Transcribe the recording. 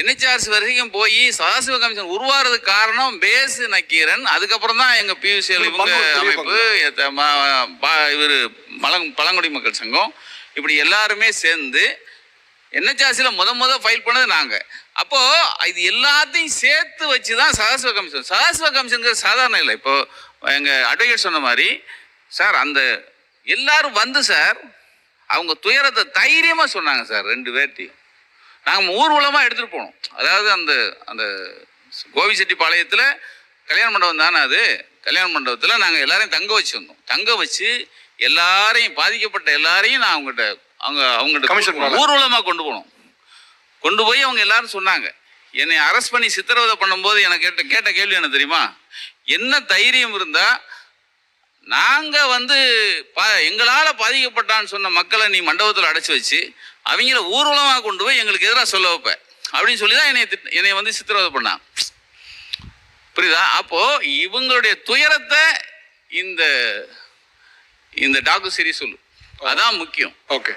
NHRC வரைக்கும் போய் Sadashiva commission உருவாகிறதுக்கு காரணம் பேசு நக்கீரன். அதுக்கப்புறம் தான் எங்க பியூசிஎல் இவங்க அமைப்பு இவரு பழங் பழங்குடி மக்கள் சங்கம். இப்படி எல்லாருமே சேர்ந்து என்ஹெச்ஆர்சியில் முத முத ஃபைல் பண்ணது நாங்கள் அப்போ இது எல்லாத்தையும் சேர்த்து வச்சு தான் சதாசிவ கமிஷன். சதாசிவ கமிஷனுங்கிறது சாதாரண இல்லை. இப்போ எங்கள் அட்வொகேட் சொன்ன மாதிரி சார் அந்த எல்லாரும் வந்து சார் அவங்க துயரத்தை தைரியமாக சொன்னாங்க சார் ரெண்டு பேர்த்தையும் நாங்கள் ஊர்வலமாக எடுத்துகிட்டு போனோம். அதாவது அந்த அந்த கோவிச்செட்டிப்பாளையத்தில் கல்யாண மண்டபம் தானே அது? கல்யாண மண்டபத்தில் நாங்கள் எல்லாரையும் தங்க வச்சுருந்தோம் தங்க வச்சு எல்லாரையும் பாதிக்கப்பட்ட எல்லாரையும் நான் அவங்ககிட்ட அவங்க அவங்ககிட்ட. ஊர்வலமாக கொண்டு போனோம். கொண்டு போய் அவங்க எல்லாரும் சொன்னாங்க என்னை அரெஸ்ட் பண்ணி சித்திரவதை பண்ணும்போது எனக்கு கேட்ட கேட்ட கேள்வி என்ன தெரியுமா? என்ன தைரியம் இருந்தால் நாங்கள் வந்து பா எங்களால் பாதிக்கப்பட்டான்னு சொன்ன மக்களை நீ மண்டபத்தில் அடைச்சி வச்சு அவங்கள ஊர்வலமாக கொண்டு போய் எங்களுக்கு எதிராக சொல்ல வைப்ப. அப்படின்னு சொல்லி தான் என்னை திட்- என்னை வந்து சித்திரவதை பண்ணான். புரியுதா? அப்போ இவங்களுடைய துயரத்தை இந்த இந்த டாக்கு சரி சொல்லு. அதான் முக்கியம். ஓகே